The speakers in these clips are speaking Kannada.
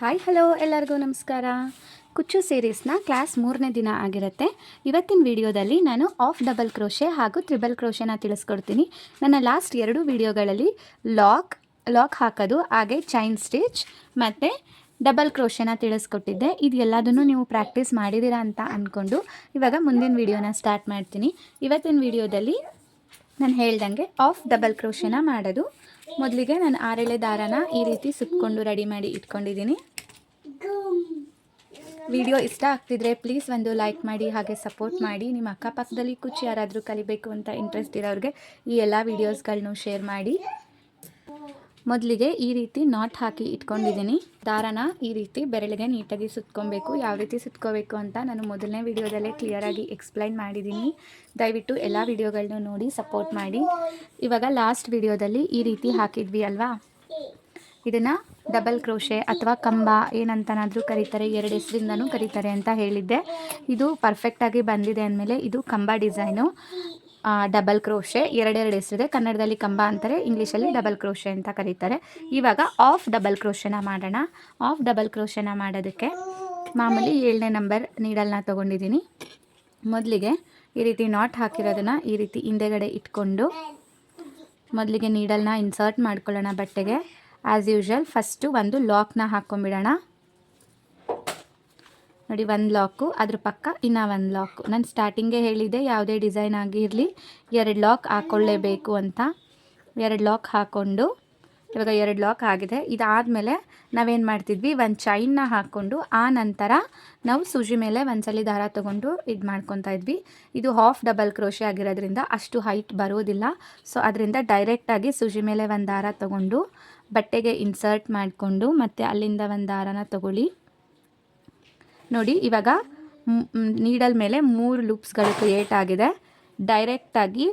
ಹಾಯ್ ಹಲೋ ಎಲ್ಲರಿಗೂ ನಮಸ್ಕಾರ. ಕುಚ್ಚು ಸೀರೀಸ್ನ ಕ್ಲಾಸ್ ಮೂರನೇ ದಿನ ಆಗಿರುತ್ತೆ. ಇವತ್ತಿನ ವಿಡಿಯೋದಲ್ಲಿ ನಾನು ಆಫ್ ಡಬಲ್ ಕ್ರೋಶೆ ಹಾಗೂ ತ್ರಿಬಲ್ ಕ್ರೋಶೆನ ತಿಳಿಸ್ಕೊಡ್ತೀನಿ. ನನ್ನ ಲಾಸ್ಟ್ ಎರಡು ವಿಡಿಯೋಗಳಲ್ಲಿ ಲಾಕ್ ಲಾಕ್ ಹಾಕೋದು, ಹಾಗೆ ಚೈನ್ ಸ್ಟಿಚ್ ಮತ್ತು ಡಬಲ್ ಕ್ರೋಶೆನ ತಿಳಿಸ್ಕೊಟ್ಟಿದ್ದೆ. ಇದು ಎಲ್ಲದನ್ನು ನೀವು ಪ್ರಾಕ್ಟೀಸ್ ಮಾಡಿದ್ದೀರಾ ಅಂತ ಅಂದ್ಕೊಂಡು ಇವಾಗ ಮುಂದಿನ ವಿಡಿಯೋನ ಸ್ಟಾರ್ಟ್ ಮಾಡ್ತೀನಿ. ಇವತ್ತಿನ ವಿಡಿಯೋದಲ್ಲಿ ನಾನು ಹೇಳ್ದಂಗೆ ಆಫ್ ಡಬಲ್ ಕ್ರೋಶನ ಮಾಡೋದು. ಮೊದಲಿಗೆ ನಾನು ಆರೆಳೆ ದಾರನ ಈ ರೀತಿ ಸುತ್ತಕೊಂಡು ರೆಡಿ ಮಾಡಿ ಇಟ್ಕೊಂಡಿದ್ದೀನಿ ವಿಡಿಯೋ ಇಷ್ಟ ಆಗ್ತಿದ್ರೆ ಪ್ಲೀಸ್ ಒಂದು ಲೈಕ್ ಮಾಡಿ, ಹಾಗೆ ಸಪೋರ್ಟ್ ಮಾಡಿ. ನಿಮ್ಮ ಅಕ್ಕಪಕ್ಕದಲ್ಲಿ ಕುಚ್ಚು ಯಾರಾದರೂ ಕಲಿಬೇಕು ಅಂತ ಇಂಟ್ರೆಸ್ಟ್ ಇರೋರಿಗೆ ಈ ಎಲ್ಲ ವೀಡಿಯೋಸ್ಗಳನ್ನೂ ಶೇರ್ ಮಾಡಿ. ಮೊದಲಿಗೆ ಈ ರೀತಿ ನಾಟ್ ಹಾಕಿ ಇಟ್ಕೊಂಡಿದ್ದೀನಿ. ದಾರನ ಈ ರೀತಿ ಬೆರಳಿಗೆ ನೀಟಾಗಿ ಸುತ್ಕೊಬೇಕು. ಯಾವ ರೀತಿ ಸುತ್ಕೋಬೇಕು ಅಂತ ನಾನು ಮೊದಲನೇ ವಿಡಿಯೋದಲ್ಲೇ ಕ್ಲಿಯರಾಗಿ ಎಕ್ಸ್ಪ್ಲೈನ್ ಮಾಡಿದ್ದೀನಿ. ದಯವಿಟ್ಟು ಎಲ್ಲ ವಿಡಿಯೋಗಳನ್ನೂ ನೋಡಿ ಸಪೋರ್ಟ್ ಮಾಡಿ. ಇವಾಗ ಲಾಸ್ಟ್ ವಿಡಿಯೋದಲ್ಲಿ ಈ ರೀತಿ ಹಾಕಿದ್ವಿ ಅಲ್ವಾ? ಇದನ್ನು ಡಬಲ್ ಕ್ರೋಶೆ ಅಥವಾ ಕಂಬ ಏನಂತನಾದರೂ ಕರೀತಾರೆ, ಎರಡು ಹೆಸರಿಂದನೂ ಕರೀತಾರೆ ಅಂತ ಹೇಳಿದ್ದೆ. ಇದು ಪರ್ಫೆಕ್ಟಾಗಿ ಬಂದಿದೆ ಅಂದಮೇಲೆ ಇದು ಕಂಬ ಡಿಸೈನು ಡಬಲ್ ಕ್ರೋಶೆ ಎರಡೆರಡು ಹೆಸರಿದೆ. ಕನ್ನಡದಲ್ಲಿ ಕಂಬ ಅಂತಾರೆ, ಇಂಗ್ಲೀಷಲ್ಲಿ ಡಬಲ್ ಕ್ರೋಶೆ ಅಂತ ಕರೀತಾರೆ. ಇವಾಗ ಆಫ್ ಡಬಲ್ ಕ್ರೋಶೆನ ಮಾಡೋಣ. ಆಫ್ ಡಬಲ್ ಕ್ರೋಶೆನ ಮಾಡೋದಕ್ಕೆ ಮಾಮೂಲಿ ಏಳನೇ ನಂಬರ್ ನೀಡಲ್ನ ತೊಗೊಂಡಿದ್ದೀನಿ. ಮೊದಲಿಗೆ ಈ ರೀತಿ ನಾಟ್ ಹಾಕಿರೋದನ್ನು ಈ ರೀತಿ ಹಿಂದೆಗಡೆ ಇಟ್ಕೊಂಡು ಮೊದಲಿಗೆ ನೀಡಲ್ನ ಇನ್ಸರ್ಟ್ ಮಾಡ್ಕೊಳ್ಳೋಣ ಬಟ್ಟೆಗೆ. ಆ್ಯಸ್ ಯೂಶ್ವಲ್ ಫಸ್ಟು ಒಂದು ಲಾಕ್ನ ಹಾಕ್ಕೊಂಬಿಡೋಣ ನೋಡಿ ಒಂದು ಲಾಕು ಅದ್ರ ಪಕ್ಕ ಇನ್ನೂ ಒಂದು ಲಾಕು ನಾನು ಸ್ಟಾರ್ಟಿಂಗೇ ಹೇಳಿದ್ದೆ, ಯಾವುದೇ ಡಿಸೈನ್ ಆಗಿರಲಿ ಎರಡು ಲಾಕ್ ಹಾಕ್ಕೊಳ್ಳೇಬೇಕು ಅಂತ. ಎರಡು ಲಾಕ್ ಹಾಕ್ಕೊಂಡು ಇವಾಗ ಎರಡು ಲಾಕ್ ಆಗಿದೆ. ಇದಾದಮೇಲೆ ನಾವೇನು ಮಾಡ್ತಿದ್ವಿ, ಒಂದು ಚೈನ್ನ ಹಾಕ್ಕೊಂಡು ಆ ನಂತರ ನಾವು ಸೂಜಿ ಮೇಲೆ ಒಂದ್ಸಲಿ ದಾರ ತೊಗೊಂಡು ಇದು ಮಾಡ್ಕೊತಾ ಇದ್ವಿ. ಇದು ಹಾಫ್ ಡಬಲ್ ಕ್ರೋಶೆ ಆಗಿರೋದ್ರಿಂದ ಅಷ್ಟು ಹೈಟ್ ಬರೋದಿಲ್ಲ. ಸೊ ಅದರಿಂದ ಡೈರೆಕ್ಟಾಗಿ ಸೂಜಿ ಮೇಲೆ ಒಂದು ದಾರ ತೊಗೊಂಡು, ಬಟ್ಟೆಗೆ ಇನ್ಸರ್ಟ್ ಮಾಡಿಕೊಂಡು, ಮತ್ತು ಅಲ್ಲಿಂದ ಒಂದು ದಾರನ ತೊಗೊಳ್ಳಿ. ನೋಡಿ, ಇವಾಗ ನೀಡಲ್ ಮೇಲೆ ಮೂರು ಲೂಪ್ಸ್ಗಳು ಕ್ರಿಯೇಟ್ ಆಗಿದೆ. ಡೈರೆಕ್ಟಾಗಿ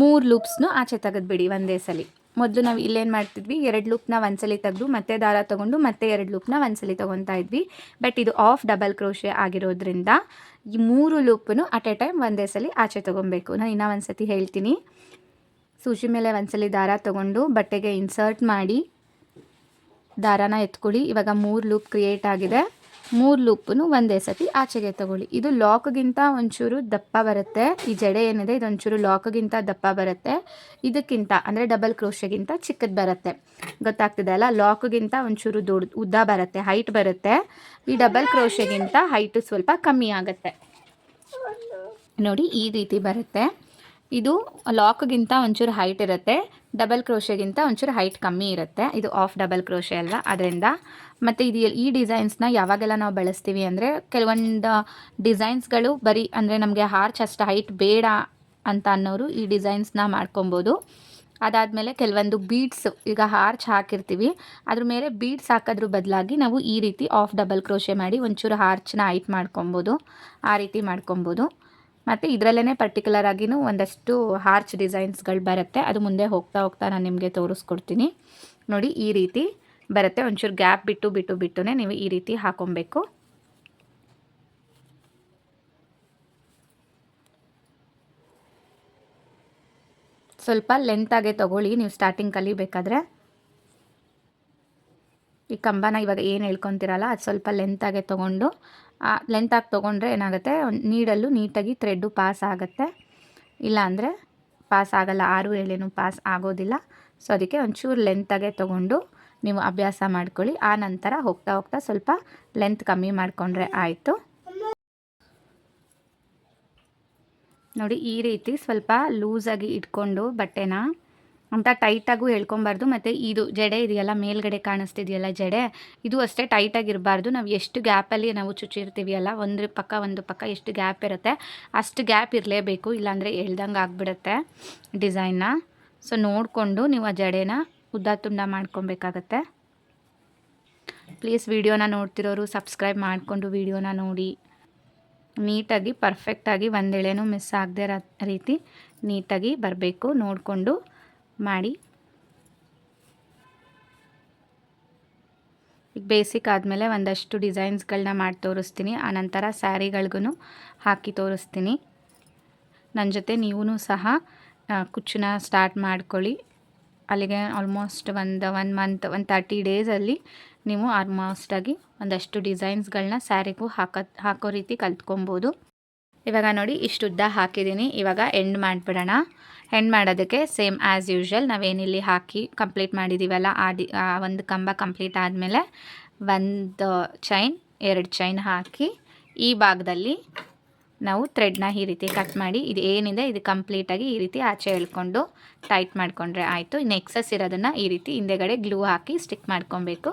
ಮೂರು ಲೂಪ್ಸ್ನು ಆಚೆ ತೆಗೆದುಬಿಡಿ ಒಂದೇ ಸಲ. ಮೊದಲು ನಾವು ಇಲ್ಲೇನು ಮಾಡ್ತಿದ್ವಿ, ಎರಡು ಲೂಪ್ನ ಒಂದ್ಸಲಿ ತೆಗೆದು, ಮತ್ತೆ ದಾರ ತೊಗೊಂಡು, ಮತ್ತೆ ಎರಡು ಲೂಪ್ನ ಒಂದ್ಸಲಿ ತೊಗೊತಾ ಇದ್ವಿ. ಬಟ್ ಇದು ಆಫ್ ಡಬಲ್ ಕ್ರೋಶೆ ಆಗಿರೋದ್ರಿಂದ ಈ ಮೂರು ಲೂಪನ್ನು ಅಟ್ ಎ ಟೈಮ್ ಒಂದೇ ಸಲ ಆಚೆ ತೊಗೊಬೇಕು ನಾನು ಇನ್ನೂ ಒಂದು ಸತಿ ಹೇಳ್ತೀನಿ. ಸೂಜಿ ಮೇಲೆ ಒಂದ್ಸಲಿ ದಾರ ತೊಗೊಂಡು, ಬಟ್ಟೆಗೆ ಇನ್ಸರ್ಟ್ ಮಾಡಿ, ದಾರಾನ ಎತ್ಕೊಳ್ಳಿ. ಇವಾಗ ಮೂರು ಲೂಪ್ ಕ್ರಿಯೇಟ್ ಆಗಿದೆ. ಮೂರು ಲೂಪನ್ನು ಒಂದೇ ಸತಿ ಆಚೆಗೆ ತಗೊಳ್ಳಿ. ಇದು ಲಾಕ್ಗಿಂತ ಒಂಚೂರು ದಪ್ಪ ಬರುತ್ತೆ. ಈ ಜಡೆ ಏನಿದೆ, ಇದು ಒಂಚೂರು ಲಾಕ್ಗಿಂತ ದಪ್ಪ ಬರುತ್ತೆ. ಇದಕ್ಕಿಂತ, ಅಂದರೆ ಡಬಲ್ ಕ್ರೋಶೆಗಿಂತ ಚಿಕ್ಕದು ಬರುತ್ತೆ. ಗೊತ್ತಾಗ್ತಿದೆ ಅಲ್ಲ? ಲಾಕ್ಗಿಂತ ಒಂಚೂರು ದೊಡ್ಡ, ಉದ್ದ ಬರುತ್ತೆ ಹೈಟ್ ಬರುತ್ತೆ. ಈ ಡಬಲ್ ಕ್ರೋಶೆಗಿಂತ ಹೈಟು ಸ್ವಲ್ಪ ಕಮ್ಮಿ ಆಗುತ್ತೆ. ನೋಡಿ, ಈ ರೀತಿ ಬರುತ್ತೆ. ಇದು ಲಾಕ್ಗಿಂತ ಒಂಚೂರು ಹೈಟ್ ಇರುತ್ತೆ. ಡಬಲ್ ಕ್ರೋಶೆಗಿಂತ ಒಂಚೂರು ಹೈಟ್ ಕಮ್ಮಿ ಇರುತ್ತೆ. ಇದು ಆಫ್ ಡಬಲ್ ಕ್ರೋಶೆ ಅಲ್ವಾ? ಅದರಿಂದ ಮತ್ತು ಇದು ಈ ಡಿಸೈನ್ಸ್ನ ಯಾವಾಗೆಲ್ಲ ನಾವು ಬಳಸ್ತೀವಿ ಅಂದರೆ ಕೆಲವೊಂದು ಡಿಸೈನ್ಸ್ಗಳು ಬರೀ ಅಂದರೆ ನಮಗೆ ಹಾರ್ಚ್ ಅಷ್ಟು ಹೈಟ್ ಬೇಡ ಅಂತ ಅನ್ನೋರು ಈ ಡಿಸೈನ್ಸ್ನ ಮಾಡ್ಕೊಬೋದು. ಅದಾದಮೇಲೆ ಕೆಲವೊಂದು ಬೀಡ್ಸ್, ಈಗ ಹಾರ್ಚ್ ಹಾಕಿರ್ತೀವಿ. ಅದ್ರ ಮೇಲೆ ಬೀಡ್ಸ್ ಹಾಕೋದ್ರ ಬದಲಾಗಿ ನಾವು ಈ ರೀತಿ ಆಫ್ ಡಬಲ್ ಕ್ರೋಶೆ ಮಾಡಿ ಒಂಚೂರು ಹಾರ್ಚ್ನ ಹೈಟ್ ಮಾಡ್ಕೊಬೋದು. ಆ ರೀತಿ ಮಾಡ್ಕೊಬೋದು. ಮತ್ತು ಇದರಲ್ಲೇ ಪರ್ಟಿಕ್ಯುಲರ್ ಆಗಿನೂ ಒಂದಷ್ಟು ಹಾರ್ಚ್ ಡಿಸೈನ್ಸ್ಗಳು ಬರುತ್ತೆ. ಅದು ಮುಂದೆ ಹೋಗ್ತಾ ಹೋಗ್ತಾ ನಾನು ನಿಮಗೆ ತೋರಿಸ್ಕೊಡ್ತೀನಿ. ನೋಡಿ, ಈ ರೀತಿ ಬರುತ್ತೆ. ಒಂಚೂರು ಗ್ಯಾಪ್ ಬಿಟ್ಟು ಬಿಟ್ಟು ಬಿಟ್ಟುನೇ ನೀವು ಈ ರೀತಿ ಹಾಕೊಬೇಕು. ಸ್ವಲ್ಪ ಲೆಂತಾಗೆ ತೊಗೊಳ್ಳಿ. ನೀವು ಸ್ಟಾರ್ಟಿಂಗ್ ಕಲಿಬೇಕಾದ್ರೆ. ಈ ಕಂಬನ ಇವಾಗ ಏನು ಹೇಳ್ಕೊತಿರಲ್ಲ, ಅದು ಸ್ವಲ್ಪ ಲೆಂತಾಗೆ ತೊಗೊಂಡು ಲೆಂತಾಗಿ ತೊಗೊಂಡ್ರೆ ಏನಾಗುತ್ತೆ, ನೀಡಲ್ಲೂ ನೀಟಾಗಿ ಥ್ರೆಡ್ಡು ಪಾಸ್ ಆಗುತ್ತೆ. ಇಲ್ಲಾಂದರೆ ಪಾಸ್ ಆಗಲ್ಲ, ಆರು ಏಳೇನು ಪಾಸ್ ಆಗೋದಿಲ್ಲ. ಸೊ ಅದಕ್ಕೆ ಒಂಚೂರು ಲೆಂತಾಗೆ ತೊಗೊಂಡು ನೀವು ಅಭ್ಯಾಸ ಮಾಡ್ಕೊಳ್ಳಿ. ಆ ನಂತರ ಹೋಗ್ತಾ ಹೋಗ್ತಾ ಸ್ವಲ್ಪ ಲೆಂತ್ ಕಮ್ಮಿ ಮಾಡಿಕೊಂಡ್ರೆ ಆಯಿತು. ನೋಡಿ, ಈ ರೀತಿ ಸ್ವಲ್ಪ ಲೂಸಾಗಿ ಇಟ್ಕೊಂಡು ಬಟ್ಟೆನ ಅಂತ ಟೈಟಾಗೂ ಹೇಳ್ಕೊಬಾರ್ದು. ಮತ್ತು ಇದು ಜಡೆ ಇದೆಯಲ್ಲ, ಮೇಲ್ಗಡೆ ಕಾಣಿಸ್ತಿದೆಯಲ್ಲ ಜಡೆ, ಇದು ಅಷ್ಟೇ ಟೈಟಾಗಿರಬಾರ್ದು. ನಾವು ಎಷ್ಟು ಗ್ಯಾಪಲ್ಲಿ ನಾವು ಚುಚ್ಚಿರ್ತೀವಿ ಒಂದು ಪಕ್ಕ ಒಂದು ಪಕ್ಕ ಎಷ್ಟು ಗ್ಯಾಪ್ ಇರುತ್ತೆ, ಅಷ್ಟು ಗ್ಯಾಪ್ ಇರಲೇಬೇಕು. ಇಲ್ಲಾಂದರೆ ಹೇಳ್ದಂಗೆ ಆಗಿಬಿಡುತ್ತೆ ಡಿಸೈನ್ನ. ಸೊ ನೋಡಿಕೊಂಡು ನೀವು ಆ ಜಡೆನ ಉದ್ದ ತುಂಡ ಮಾಡ್ಕೊಬೇಕಾಗತ್ತೆ. ಪ್ಲೀಸ್ ವಿಡಿಯೋನ ನೋಡ್ತಿರೋರು ಸಬ್ಸ್ಕ್ರೈಬ್ ಮಾಡಿಕೊಂಡು ವಿಡಿಯೋನ ನೋಡಿ. ನೀಟಾಗಿ, ಪರ್ಫೆಕ್ಟಾಗಿ ಒಂದೆಳೆನೂ ಮಿಸ್ ಆಗದೆ ರೀತಿ ನೀಟಾಗಿ ಬರಬೇಕು. ನೋಡಿಕೊಂಡು ಮಾಡಿ. ಈಗ ಬೇಸಿಕ್ ಆದಮೇಲೆ ಒಂದಷ್ಟು ಡಿಸೈನ್ಸ್ಗಳನ್ನ ಮಾಡಿ ತೋರಿಸ್ತೀನಿ. ಆನಂತರ ಸ್ಯಾರಿಗಳಿಗೂ ಹಾಕಿ ತೋರಿಸ್ತೀನಿ. ನನ್ನ ಜೊತೆ ನೀವೂ ಸಹ ಕುಚ್ಚನ್ನ ಸ್ಟಾರ್ಟ್ ಮಾಡ್ಕೊಳ್ಳಿ. ಅಲ್ಲಿಗೆ ಆಲ್ಮೋಸ್ಟ್ ಒಂದು ಒನ್ ಮಂತ್ ಒಂದು ತರ್ಟಿ ಡೇಸಲ್ಲಿ ನೀವು ಆಲ್ಮೋಸ್ಟಾಗಿ ಒಂದಷ್ಟು ಡಿಸೈನ್ಸ್ಗಳನ್ನ ಸ್ಯಾರಿಗೂ ಹಾಕೋ ಹಾಕೋ ರೀತಿ ಕಲ್ತ್ಕೊಬೋದು. ಇವಾಗ ನೋಡಿ ಇಷ್ಟು ಉದ್ದ ಹಾಕಿದ್ದೀನಿ. ಇವಾಗ ಎಂಡ್ ಮಾಡಿಬಿಡೋಣ. ಎಂಡ್ ಮಾಡೋದಕ್ಕೆ ಸೇಮ್ ಆ್ಯಸ್ ಯೂಶ್ವಲ್ ನಾವೇನಿಲ್ಲಿ ಹಾಕಿ ಕಂಪ್ಲೀಟ್ ಮಾಡಿದ್ದೀವಲ್ಲ ಆ ಒಂದು ಕಂಬ ಕಂಪ್ಲೀಟ್ ಆದಮೇಲೆ ಒಂದು ಚೈನ್ ಎರಡು ಚೈನ್ ಹಾಕಿ ಈ ಭಾಗದಲ್ಲಿ ನಾವು ಥ್ರೆಡ್ನ ಈ ರೀತಿ ಕಟ್ ಮಾಡಿ, ಇದು ಏನಿದೆ, ಇದು ಕಂಪ್ಲೀಟಾಗಿ ಈ ರೀತಿ ಆಚೆ ಎಳ್ಕೊಂಡು ಟೈಟ್ ಮಾಡಿಕೊಂಡ್ರೆ ಆಯಿತು. ಇನ್ನು ಎಕ್ಸಸ್ ಇರೋದನ್ನು ಈ ರೀತಿ ಹಿಂದೆಗಡೆ ಗ್ಲೂ ಹಾಕಿ ಸ್ಟಿಕ್ ಮಾಡ್ಕೊಬೇಕು.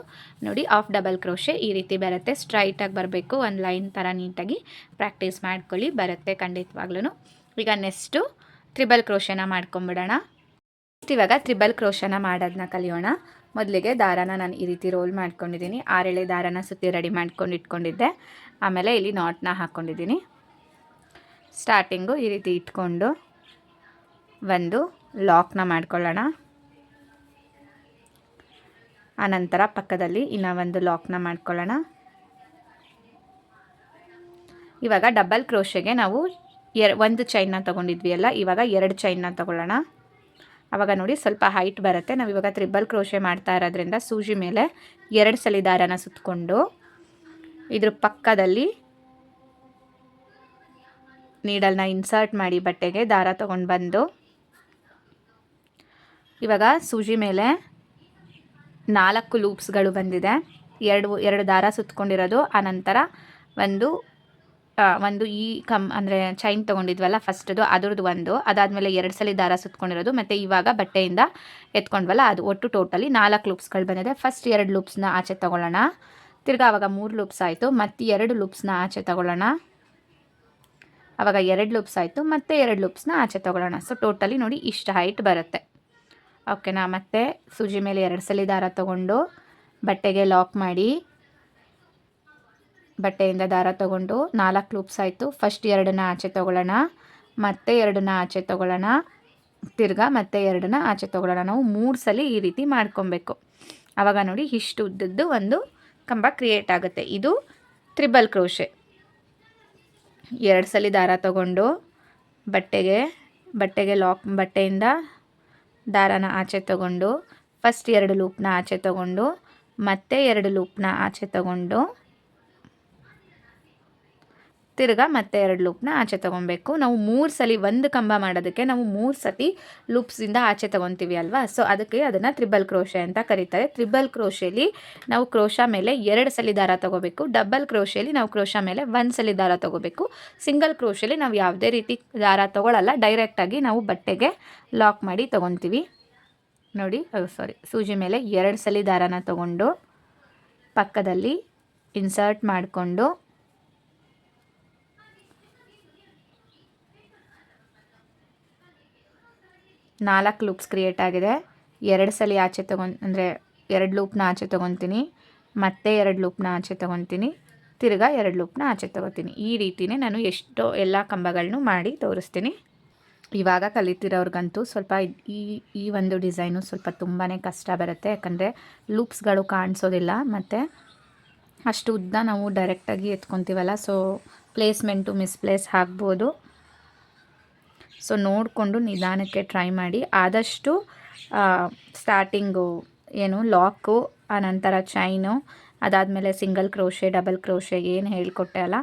ನೋಡಿ ಆಫ್ ಡಬಲ್ ಕ್ರೋಶೆ ಈ ರೀತಿ ಬರುತ್ತೆ. ಸ್ಟ್ರೈಟಾಗಿ ಬರಬೇಕು. ಒಂದು ಲೈನ್ ಥರ ನೀಟಾಗಿ ಪ್ರಾಕ್ಟೀಸ್ ಮಾಡ್ಕೊಳ್ಳಿ. ಬರುತ್ತೆ ಖಂಡಿತವಾಗ್ಲೂ ಈಗ ನೆಕ್ಸ್ಟು ತ್ರಿಬಲ್ ಕ್ರೋಶನ ಮಾಡ್ಕೊಂಬಿಡೋಣ. ಇವಾಗ ತ್ರಿಬಲ್ ಕ್ರೋಶನ ಮಾಡೋದನ್ನ ಕಲಿಯೋಣ. ಮೊದಲಿಗೆ ದಾರಾನ ನಾನು ಈ ರೀತಿ ರೋಲ್ ಮಾಡ್ಕೊಂಡಿದ್ದೀನಿ. ಆರೆಳೆ ದಾರಾನ ಸುತ್ತಿ ರೆಡಿ ಮಾಡ್ಕೊಂಡು ಇಟ್ಕೊಂಡಿದ್ದೆ. ಆಮೇಲೆ ಇಲ್ಲಿ ನಾಟ್ನ ಹಾಕ್ಕೊಂಡಿದ್ದೀನಿ ಸ್ಟಾರ್ಟಿಂಗು ಈ ರೀತಿ ಇಟ್ಕೊಂಡು ಒಂದು ಲಾಕ್ನ ಮಾಡ್ಕೊಳ್ಳೋಣ. ಆನಂತರ ಪಕ್ಕದಲ್ಲಿ ಇನ್ನೂ ಒಂದು ಲಾಕ್ನ ಮಾಡ್ಕೊಳ್ಳೋಣ. ಇವಾಗ ಡಬಲ್ ಕ್ರೋಶೆಗೆ ನಾವು ಎರ್ ಒಂದು ಚೈನ್ನ ತೊಗೊಂಡಿದ್ವಿ ಅಲ್ಲ ಇವಾಗ ಎರಡು ಚೈನ್ನ ತೊಗೊಳ್ಳೋಣ. ಆವಾಗ ನೋಡಿ ಸ್ವಲ್ಪ ಹೈಟ್ ಬರುತ್ತೆ. ನಾವು ಇವಾಗ ತ್ರಿಬಲ್ ಕ್ರೋಶೆ ಮಾಡ್ತಾ ಇರೋದ್ರಿಂದ ಸೂಜಿ ಮೇಲೆ ಎರಡು ಸಲ ದಾರನ ಸುತ್ತಕೊಂಡು ಇದ್ರ ಪಕ್ಕದಲ್ಲಿ ನೀಡಲ್ನ ಇನ್ಸರ್ಟ್ ಮಾಡಿ ಬಟ್ಟೆಗೆ ದಾರ ತೊಗೊಂಡು ಬಂದು ಇವಾಗ ಸೂಜಿ ಮೇಲೆ ನಾಲ್ಕು ಲೂಪ್ಸ್ಗಳು ಬಂದಿದೆ. ಎರಡು ಎರಡು ದಾರ ಸುತ್ತಕೊಂಡಿರೋದು ಆನಂತರ ಒಂದು ಒಂದು ಈ ಕಮ್, ಅಂದರೆ ಚೈನ್ ತೊಗೊಂಡಿದ್ವಲ್ಲ ಫಸ್ಟದು ಅದ್ರದ್ದು ಒಂದು. ಅದಾದಮೇಲೆ ಎರಡು ಸಲ ದಾರ ಸುತ್ಕೊಂಡಿರೋದು, ಮತ್ತು ಇವಾಗ ಬಟ್ಟೆಯಿಂದ ಎತ್ಕೊಂಡ್ವಲ್ಲ, ಅದು ಒಟ್ಟು ಟೋಟಲಿ ನಾಲ್ಕು ಲೂಪ್ಸ್ಗಳು ಬಂದಿದೆ. ಫಸ್ಟ್ ಎರಡು ಲೂಪ್ಸ್ನ ಆಚೆ ತಗೊಳ್ಳೋಣ. ತಿರ್ಗಿ ಆವಾಗ ಮೂರು ಲೂಪ್ಸ್ ಆಯಿತು, ಮತ್ತು ಎರಡು ಲೂಪ್ಸ್ನ ಆಚೆ ತಗೊಳ್ಳೋಣ. ಆವಾಗ ಎರಡು ಲೂಪ್ಸ್ ಆಯಿತು, ಮತ್ತು ಎರಡು ಲೂಪ್ಸ್ನ ಆಚೆ ತಗೊಳ್ಳೋಣ. ಸೊ ಟೋಟಲಿ ನೋಡಿ ಇಷ್ಟು ಹೈಟ್ ಬರುತ್ತೆ. ಓಕೆನಾ ಮತ್ತೆ ಸೂಜಿ ಮೇಲೆ ಎರಡು ಸಲ ದಾರ ತೊಗೊಂಡು ಬಟ್ಟೆಗೆ ಲಾಕ್ ಮಾಡಿ ಬಟ್ಟೆಯಿಂದ ದಾರ ತಗೊಂಡು ನಾಲ್ಕು ಲೂಪ್ಸ್ ಆಯಿತು. ಫಸ್ಟ್ ಎರಡನ್ನ ಆಚೆ ತೊಗೊಳ್ಳೋಣ, ಮತ್ತೆ ಎರಡನ್ನ ಆಚೆ ತೊಗೊಳ್ಳೋಣ, ತಿರ್ಗಾ ಮತ್ತೆ ಎರಡನ್ನ ಆಚೆ ತೊಗೊಳ್ಳೋಣ. ನಾವು ಮೂರು ಸಲ ಈ ರೀತಿ ಮಾಡ್ಕೊಬೇಕು. ಆವಾಗ ನೋಡಿ ಇಷ್ಟು ಉದ್ದದ್ದು ಒಂದು ಕಂಬ ಕ್ರಿಯೇಟ್ ಆಗುತ್ತೆ. ಇದು ತ್ರಿಬಲ್ ಕ್ರೋಶೆ ಎರಡು ಸಲ ದಾರ ತಗೊಂಡು ಬಟ್ಟೆಗೆ ಬಟ್ಟೆಗೆ ಲಾಕ್ ಬಟ್ಟೆಯಿಂದ ದಾರನ ಆಚೆ ತಗೊಂಡು ಫಸ್ಟ್ ಎರಡು ಲೂಪ್ನ ಆಚೆ ತಗೊಂಡು, ಮತ್ತೆ ಎರಡು ಲೂಪ್ನ ಆಚೆ ತಗೊಂಡು ತಿರ್ಗಾ ಮತ್ತೆ ಎರಡು ಲೂಪ್ನ ಆಚೆ ತೊಗೊಬೇಕು. ನಾವು ಮೂರು ಸಲ ಒಂದು ಕಂಬ ಮಾಡೋದಕ್ಕೆ ನಾವು ಮೂರು ಸತಿ ಲೂಪ್ಸಿಂದ ಆಚೆ ತೊಗೊತೀವಿ ಅಲ್ವಾ? ಸೊ ಅದಕ್ಕೆ ಅದನ್ನು ತ್ರಿಬಲ್ ಕ್ರೋಶೆ ಅಂತ ಕರೀತಾರೆ. ತ್ರಿಬಲ್ ಕ್ರೋಶೆಲಿ ನಾವು ಕ್ರೋಶ ಮೇಲೆ ಎರಡು ಸಲ ದಾರ ತೊಗೋಬೇಕು. ಡಬಲ್ ಕ್ರೋಶೆಯಲ್ಲಿ ನಾವು ಕ್ರೋಶ ಮೇಲೆ ಒಂದು ಸಲ ದಾರ ತೊಗೋಬೇಕು. ಸಿಂಗಲ್ ಕ್ರೋಶೆಲಿ ನಾವು ಯಾವುದೇ ರೀತಿ ದಾರ ತೊಗೊಳಲ್ಲ. ಡೈರೆಕ್ಟಾಗಿ ನಾವು ಬಟ್ಟೆಗೆ ಲಾಕ್ ಮಾಡಿ ತೊಗೊತೀವಿ. ನೋಡಿ ಸಾರಿ ಸೂಜಿ ಮೇಲೆ ಎರಡು ಸಲ ದಾರಾನ ತೊಗೊಂಡು ಪಕ್ಕದಲ್ಲಿ ಇನ್ಸರ್ಟ್ ಮಾಡಿಕೊಂಡು ನಾಲ್ಕು ಲೂಪ್ಸ್ ಕ್ರಿಯೇಟ್ ಆಗಿದೆ. ಎರಡು ಸಲ ಆಚೆ ತಗೊ ಅಂದರೆ ಎರಡು ಲೂಪ್ನ ಆಚೆ ತೊಗೊತೀನಿ. ಮತ್ತೆ ಎರಡು ಲೂಪ್ನ ಆಚೆ ತೊಗೊತೀನಿ. ತಿರ್ಗಾ ಎರಡು ಲೂಪ್ನ ಆಚೆ ತೊಗೋತೀನಿ. ಈ ರೀತಿಯೇ ನಾನು ಎಷ್ಟೋ ಎಲ್ಲ ಕಂಬಗಳನ್ನು ಮಾಡಿ ತೋರಿಸ್ತೀನಿ. ಇವಾಗ ಕಲಿತಿರೋರ್ಗಂತೂ ಸ್ವಲ್ಪ ಈ ಈ ಒಂದು ಡಿಸೈನು ಸ್ವಲ್ಪ ತುಂಬಾ ಕಷ್ಟ ಬರುತ್ತೆ. ಯಾಕಂದರೆ ಲೂಪ್ಸ್ಗಳು ಕಾಣಿಸೋದಿಲ್ಲ. ಮತ್ತು ಅಷ್ಟು ಉದ್ದ ನಾವು ಡೈರೆಕ್ಟಾಗಿ ಎತ್ಕೊತೀವಲ್ಲ, ಸೊ ಪ್ಲೇಸ್ಮೆಂಟು ಮಿಸ್ಪ್ಲೇಸ್ ಆಗ್ಬೋದು. ಸೊ ನೋಡಿಕೊಂಡು ನಿಧಾನಕ್ಕೆ ಟ್ರೈ ಮಾಡಿ. ಆದಷ್ಟು ಸ್ಟಾರ್ಟಿಂಗು ಏನು ಲಾಕು ಆನಂತರ ಚೈನು ಅದಾದಮೇಲೆ ಸಿಂಗಲ್ ಕ್ರೋಶೆ ಡಬಲ್ ಕ್ರೋಶೆ ಏನು ಹೇಳಿಕೊಟ್ಟೆ ಅಲ್ಲ,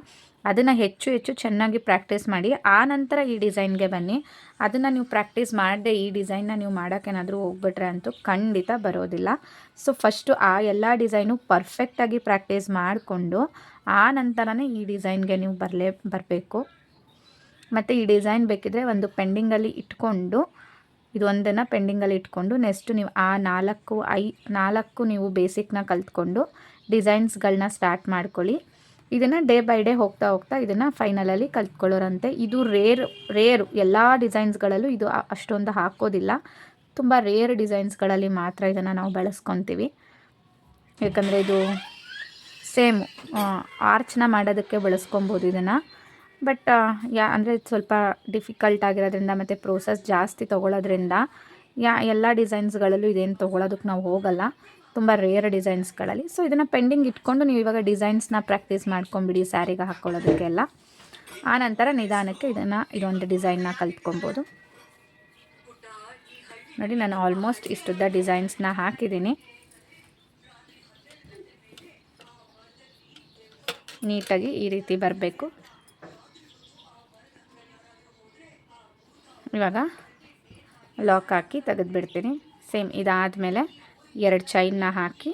ಅದನ್ನು ಹೆಚ್ಚು ಹೆಚ್ಚು ಚೆನ್ನಾಗಿ ಪ್ರಾಕ್ಟೀಸ್ ಮಾಡಿ. ಆ ನಂತರ ಈ ಡಿಸೈನ್ಗೆ ಬನ್ನಿ. ಅದನ್ನು ನೀವು ಪ್ರಾಕ್ಟೀಸ್ ಮಾಡದೆ ಈ ಡಿಸೈನ್ನ ನೀವು ಮಾಡೋಕ್ಕೇನಾದರೂ ಹೋಗ್ಬಿಟ್ರೆ ಅಂತೂ ಖಂಡಿತ ಬರೋದಿಲ್ಲ. ಸೊ ಫಸ್ಟು ಆ ಎಲ್ಲ ಡಿಸೈನು ಪರ್ಫೆಕ್ಟಾಗಿ ಪ್ರಾಕ್ಟೀಸ್ ಮಾಡಿಕೊಂಡು, ಆ ನಂತರನೇ ಈ ಡಿಸೈನ್ಗೆ ನೀವು ಬರಲೇ, ಬರಬೇಕು. ಮತ್ತು ಈ ಡಿಸೈನ್ ಬೇಕಿದ್ರೆ ಒಂದು ಪೆಂಡಿಂಗಲ್ಲಿ ಇಟ್ಕೊಂಡು ಇದೊಂದನ್ನು ಪೆಂಡಿಂಗಲ್ಲಿ ಇಟ್ಕೊಂಡು ನೆಕ್ಸ್ಟ್ ನೀವು ಆ ನಾಲ್ಕು, ಐ, ನಾಲ್ಕು ನೀವು ಬೇಸಿಕ್ನ ಕಲ್ತ್ಕೊಂಡು ಡಿಸೈನ್ಸ್ಗಳನ್ನ ಸ್ಟಾರ್ಟ್ ಮಾಡ್ಕೊಳ್ಳಿ. ಇದನ್ನು ಡೇ ಬೈ ಡೇ ಹೋಗ್ತಾ ಹೋಗ್ತಾ ಇದನ್ನು ಫೈನಲಲ್ಲಿ ಕಲ್ತ್ಕೊಳ್ಳೋರಂತೆ. ಇದು ರೇರ್ ರೇರು ಎಲ್ಲ ಡಿಸೈನ್ಸ್ಗಳಲ್ಲೂ ಇದು ಅಷ್ಟೊಂದು ಹಾಕೋದಿಲ್ಲ. ತುಂಬ ರೇರ್ ಡಿಸೈನ್ಸ್ಗಳಲ್ಲಿ ಮಾತ್ರ ಇದನ್ನು ನಾವು ಬಳಸ್ಕೊತೀವಿ. ಯಾಕಂದರೆ ಇದು ಸೇಮ್ ಆರ್ಚ್ನ ಮಾಡೋದಕ್ಕೆ ಬಳಸ್ಕೊಬೋದು ಇದನ್ನು. ಬಟ್ ಯಾ ಅಂದರೆ ಸ್ವಲ್ಪ ಡಿಫಿಕಲ್ಟ್ ಆಗಿರೋದ್ರಿಂದ ಮತ್ತು ಪ್ರೋಸೆಸ್ ಜಾಸ್ತಿ ತೊಗೊಳೋದ್ರಿಂದ, ಯಾ, ಎಲ್ಲ ಡಿಸೈನ್ಸ್ಗಳಲ್ಲೂ ಇದೇನು ತೊಗೊಳೋದಕ್ಕೆ ನಾವು ಹೋಗಲ್ಲ. ತುಂಬ ರೇರ್ ಡಿಸೈನ್ಸ್ಗಳಲ್ಲಿ ಸೊ ಇದನ್ನು ಪೆಂಡಿಂಗ್ ಇಟ್ಕೊಂಡು ನೀವು ಇವಾಗ ಡಿಸೈನ್ಸ್ನ ಪ್ರಾಕ್ಟೀಸ್ ಮಾಡ್ಕೊಂಬಿಡಿ ಸ್ಯಾರಿಗೆ ಹಾಕ್ಕೊಳ್ಳೋದಕ್ಕೆಲ್ಲ ಆನಂತರ ನಿಧಾನಕ್ಕೆ ಇದನ್ನು, ಇದೊಂದು ಡಿಸೈನ್ನ ಕಲ್ತ್ಕೊಬೋದು. ನೋಡಿ, ನಾನು ಆಲ್ಮೋಸ್ಟ್ ಇಷ್ಟುದ್ದ ಡಿಸೈನ್ಸ್ನ ಹಾಕಿದ್ದೀನಿ. ನೀಟಾಗಿ ಈ ರೀತಿ ಬರಬೇಕು. ಇವಾಗ ಲಾಕ್ ಹಾಕಿ ತೆಗೆದುಬಿಡ್ತೀನಿ ಸೇಮ್ ಇದಾದಮೇಲೆ ಎರಡು ಚೈನ್ನ ಹಾಕಿ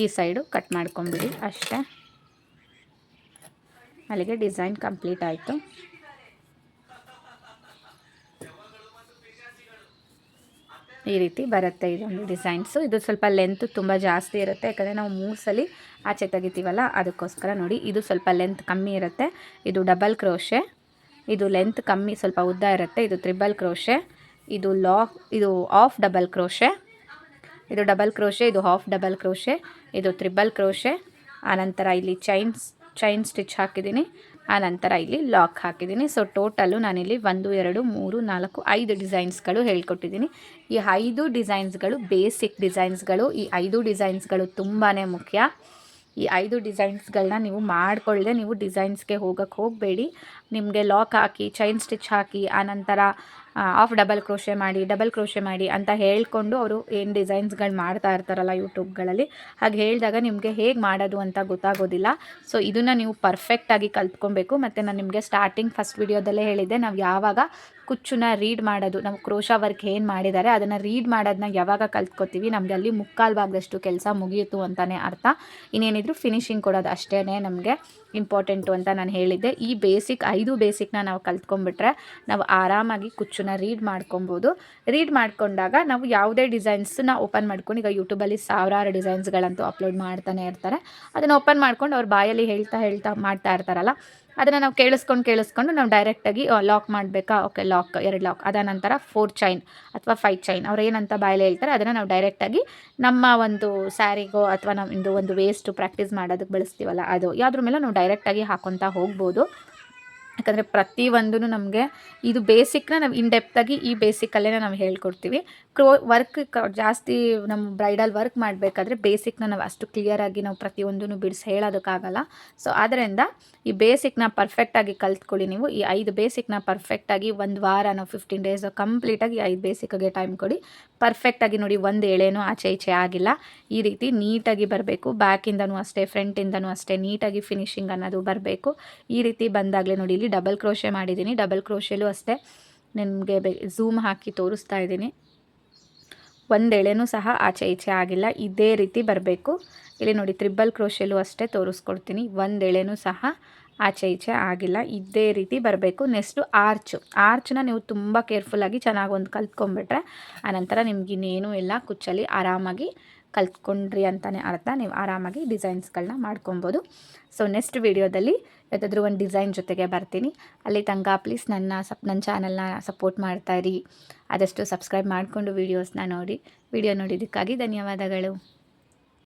ಈ ಸೈಡು ಕಟ್ ಮಾಡ್ಕೊಂಬಿಡಿ ಅಷ್ಟೇ. ಅಲ್ಲಿಗೆ ಡಿಸೈನ್ ಕಂಪ್ಲೀಟ್ ಆಯಿತು. ಈ ರೀತಿ ಬರುತ್ತೆ ಇದೊಂದು ಡಿಸೈನ್ಸು ಇದು ಸ್ವಲ್ಪ ಲೆಂತ್ ತುಂಬ ಜಾಸ್ತಿ ಇರುತ್ತೆ. ಯಾಕಂದರೆ ನಾವು ಮೂರು ಸಲ ಆಚೆ ತೆಗಿತೀವಲ್ಲ, ಅದಕ್ಕೋಸ್ಕರ ನೋಡಿ, ಇದು ಸ್ವಲ್ಪ ಲೆಂತ್ ಕಮ್ಮಿ ಇರುತ್ತೆ. ಇದು ಡಬಲ್ ಕ್ರೋಶೆ ಇದು ಲೆಂತ್ ಕಮ್ಮಿ, ಸ್ವಲ್ಪ ಉದ್ದ ಇರುತ್ತೆ. ಇದು ತ್ರಿಬಲ್ ಕ್ರೋಶೆ ಇದು ಲಾಕ್ ಇದು ಆಫ್ ಡಬಲ್ ಕ್ರೋಶೆ ಇದು ಡಬಲ್ ಕ್ರೋಶೆ ಇದು ಹಾಫ್ ಡಬಲ್ ಕ್ರೋಶೆ ಇದು ತ್ರಿಬಲ್ ಕ್ರೋಶೆ ಆನಂತರ ಇಲ್ಲಿ ಚೈನ್ಸ್ ಚೈನ್ ಸ್ಟಿಚ್ ಹಾಕಿದ್ದೀನಿ, ಆನಂತರ ಇಲ್ಲಿ ಲಾಕ್ ಹಾಕಿದ್ದೀನಿ. ಸೊ ಟೋಟಲು ನಾನಿಲ್ಲಿ ಒಂದು, ಎರಡು, ಮೂರು, ನಾಲ್ಕು, ಐದು ಡಿಸೈನ್ಸ್ಗಳು ಹೇಳ್ಕೊಟ್ಟಿದ್ದೀನಿ. ಈ ಐದು ಡಿಸೈನ್ಸ್ಗಳು ಬೇಸಿಕ್ ಡಿಸೈನ್ಸ್ಗಳು ಈ ಐದು ಡಿಸೈನ್ಸ್ಗಳು ತುಂಬಾ ಮುಖ್ಯ. ಈ ಐದು ಡಿಸೈನ್ಸ್ಗಳನ್ನ ನೀವು ಮಾಡಿಕೊಳ್ಳದೆ ನೀವು ಡಿಸೈನ್ಸ್ಗೆ ಹೋಗಕ್ಕೆ ಹೋಗಬೇಡಿ. ನಿಮಗೆ ಲಾಕ್ ಹಾಕಿ ಚೈನ್ ಸ್ಟಿಚ್ ಹಾಕಿ ಆನಂತರ ಆಫ್ ಡಬಲ್ ಕ್ರೋಶೆ ಮಾಡಿ ಡಬಲ್ ಕ್ರೋಶೆ ಮಾಡಿ ಅಂತ ಹೇಳ್ಕೊಂಡು ಅವರು ಏನು ಡಿಸೈನ್ಸ್ಗಳು ಮಾಡ್ತಾ ಇರ್ತಾರಲ್ಲ ಯೂಟ್ಯೂಬ್ಗಳಲ್ಲಿ ಹಾಗೆ ಹೇಳಿದಾಗ ನಿಮಗೆ ಹೇಗೆ ಮಾಡೋದು ಅಂತ ಗೊತ್ತಾಗೋದಿಲ್ಲ. ಸೊ ಇದನ್ನು ನೀವು ಪರ್ಫೆಕ್ಟಾಗಿ ಕಲ್ತ್ಕೊಬೇಕು. ಮತ್ತು ನಾನು ನಿಮಗೆ ಸ್ಟಾರ್ಟಿಂಗ್ ಫಸ್ಟ್ ವಿಡಿಯೋದಲ್ಲೇ ಹೇಳಿದ್ದೆ, ನಾವು ಯಾವಾಗ ಕುಚ್ಚನ್ನ ರೀಡ್ ಮಾಡೋದು, ನಾವು ಕ್ರೋಶ ವರ್ಕ್ ಏನು ಮಾಡಿದ್ದಾರೆ ಅದನ್ನು ರೀಡ್ ಮಾಡೋದನ್ನ ಯಾವಾಗ ಕಲ್ತ್ಕೊತೀವಿ, ನಮಗೆ ಅಲ್ಲಿ ಮುಕ್ಕಾಲು ಭಾಗದಷ್ಟು ಕೆಲಸ ಮುಗಿಯಿತು ಅಂತಲೇ ಅರ್ಥ. ಇನ್ನೇನಿದ್ರು ಫಿನಿಶಿಂಗ್ ಕೊಡೋದು ಅಷ್ಟೇ ನಮಗೆ. ಇಂಪಾರ್ಟೆಂಟು ಅಂತ ನಾನು ಹೇಳಿದ್ದೆ. ಈ ಬೇಸಿಕ್ ಐದು ಬೇಸಿಕ್ನ ನಾವು ಕಲ್ತ್ಕೊಂಡ್ಬಿಟ್ರೆ ನಾವು ಆರಾಮಾಗಿ ಕುಚ್ಚನ್ನ ರೀಡ್ ಮಾಡ್ಕೊಬೋದು. ರೀಡ್ ಮಾಡಿಕೊಂಡಾಗ ನಾವು ಯಾವುದೇ ಡಿಸೈನ್ಸನ್ನ ಓಪನ್ ಮಾಡ್ಕೊಂಡು ಈಗ ಯೂಟ್ಯೂಬಲ್ಲಿ ಸಾವಿರಾರು ಡಿಸೈನ್ಸ್ಗಳಂತೂ ಅಪ್ಲೋಡ್ ಮಾಡ್ತಾನೆ ಇರ್ತಾರೆ. ಅದನ್ನು ಓಪನ್ ಮಾಡ್ಕೊಂಡು ಅವ್ರ ಬಾಯಲ್ಲಿ ಹೇಳ್ತಾ ಹೇಳ್ತಾ ಮಾಡ್ತಾ ಇರ್ತಾರಲ್ಲ ಅದನ್ನು ನಾವು ಕೇಳಿಸ್ಕೊಂಡು ಕೇಳಿಸ್ಕೊಂಡು ನಾವು ಡೈರೆಕ್ಟಾಗಿ ಲಾಕ್ ಮಾಡಬೇಕಾ? ಓಕೆ ಲಾಕ್ ಎರಡು ಲಾಕ್ ಅದ ನಂತರ ಫೋರ್ ಚೈನ್ ಅಥವಾ ಫೈವ್ ಚೈನ್ ಅವ್ರು ಏನಂತ ಬಾಯಲ್ಲಿ ಹೇಳ್ತಾರೆ, ಅದನ್ನು ನಾವು ಡೈರೆಕ್ಟಾಗಿ ನಮ್ಮ ಒಂದು ಸ್ಯಾರಿಗೋ ಅಥವಾ ನಮ್ಮದು ಒಂದು ವೇಸ್ಟು ಪ್ರಾಕ್ಟೀಸ್ ಮಾಡೋದಕ್ಕೆ ಬಳಸ್ತೀವಲ್ಲ, ಅದು. ಯಾವುದ್ರ ಮೇಲೆ ನಾವು ಡೈರೆಕ್ಟಾಗಿ ಹಾಕೊತಾ ಹೋಗ್ಬೋದು. ಯಾಕಂದರೆ ಪ್ರತಿಯೊಂದೂ ನಮಗೆ ಇದು ಬೇಸಿಕ್ನ ನಾವು ಇನ್ ಡೆಪ್ತಾಗಿ ಈ ಬೇಸಿಕಲ್ಲೇ ನಾವು ಹೇಳ್ಕೊಡ್ತೀವಿ. ಕ್ರೋ ವರ್ಕ್ ಜಾಸ್ತಿ ನಮ್ಮ ಬ್ರೈಡಲ್ ವರ್ಕ್ ಮಾಡಬೇಕಾದ್ರೆ ಬೇಸಿಕ್ನ ನಾವು ಅಷ್ಟು ಕ್ಲಿಯರಾಗಿ ನಾವು ಪ್ರತಿಯೊಂದೂ ಬಿಡಿಸಿ ಹೇಳೋದಕ್ಕಾಗಲ್ಲ. ಸೊ ಆದ್ದರಿಂದ ಈ ಬೇಸಿಕ್ನ ಪರ್ಫೆಕ್ಟಾಗಿ ಕಲ್ತ್ಕೊಳ್ಳಿ ನೀವು. ಈ ಐದು ಬೇಸಿಕ್ನ ಪರ್ಫೆಕ್ಟಾಗಿ ಒಂದು ವಾರ ನಾವು ಫಿಫ್ಟೀನ್ ಡೇಸ್ ಕಂಪ್ಲೀಟಾಗಿ ಐದು ಬೇಸಿಕ್ಗೆ ಟೈಮ್ ಕೊಡಿ. ಪರ್ಫೆಕ್ಟಾಗಿ ನೋಡಿ, ಒಂದು ಎಳೆನೂ ಆಚೆ ಈಚೆ ಆಗಿಲ್ಲ. ಈ ರೀತಿ ನೀಟಾಗಿ ಬರಬೇಕು. ಬ್ಯಾಕಿಂದನೂ ಅಷ್ಟೇ ಫ್ರಂಟಿಂದನೂ ಅಷ್ಟೇ ನೀಟಾಗಿ ಫಿನಿಶಿಂಗ್ ಅನ್ನೋದು ಬರಬೇಕು. ಈ ರೀತಿ ಬಂದಾಗಲೇ ನೋಡಿ, ಇಲ್ಲಿ ಡಬಲ್ ಕ್ರೋಶೆ ಮಾಡಿದ್ದೀನಿ. ಡಬಲ್ ಕ್ರೋಶೆಲೂ ಅಷ್ಟೇ ನಿಮಗೆ ಝೂಮ್ ಹಾಕಿ ತೋರಿಸ್ತಾ ಇದ್ದೀನಿ. ಒಂದು ಎಳೆನೂ ಸಹ ಆಚೆ ಈಚೆ ಆಗಿಲ್ಲ. ಇದೇ ರೀತಿ ಬರಬೇಕು. ಇಲ್ಲಿ ನೋಡಿ ತ್ರಿಬಲ್ ಕ್ರೋಶೆಲೂ ಅಷ್ಟೇ ತೋರಿಸ್ಕೊಡ್ತೀನಿ. ಒಂದು ಎಳೆನೂ ಸಹ ಆಚೆ ಈಚೆ ಆಗಿಲ್ಲ. ಇದೇ ರೀತಿ ಬರಬೇಕು. ನೆಕ್ಸ್ಟು ಆರ್ಚು ಆರ್ಚನ್ನ ನೀವು ತುಂಬ ಕೇರ್ಫುಲ್ಲಾಗಿ ಚೆನ್ನಾಗಿ ಒಂದು ಕಲ್ತ್ಕೊಂಡ್ಬಿಟ್ರೆ ಆನಂತರ ನಿಮ್ಗೆ ಇನ್ನೇನು ಇಲ್ಲ. ಕುಚ್ಚಲ್ಲಿ ಆರಾಮಾಗಿ ಕಲ್ತ್ಕೊಂಡ್ರಿ ಅಂತಲೇ ಅರ್ಥ. ನೀವು ಆರಾಮಾಗಿ ಡಿಸೈನ್ಸ್ಗಳನ್ನ ಮಾಡ್ಕೊಬೋದು. ಸೊ ನೆಕ್ಸ್ಟ್ ವಿಡಿಯೋದಲ್ಲಿ ಯಾವುದಾದ್ರೂ ಒಂದು ಡಿಸೈನ್ ಜೊತೆಗೆ ಬರ್ತೀನಿ. ಅಲ್ಲಿ ತಂಗ ಪ್ಲೀಸ್ ನನ್ನ ಸಪ್ ನನ್ನ ಚಾನಲ್ನ ಸಪೋರ್ಟ್ ಮಾಡ್ತಾಯಿರಿ ಆದಷ್ಟು ಸಬ್ಸ್ಕ್ರೈಬ್ ಮಾಡಿಕೊಂಡು ವೀಡಿಯೋಸ್ನ ನೋಡಿ. ವಿಡಿಯೋ ನೋಡಿದ್ದಕ್ಕಾಗಿ ಧನ್ಯವಾದಗಳು.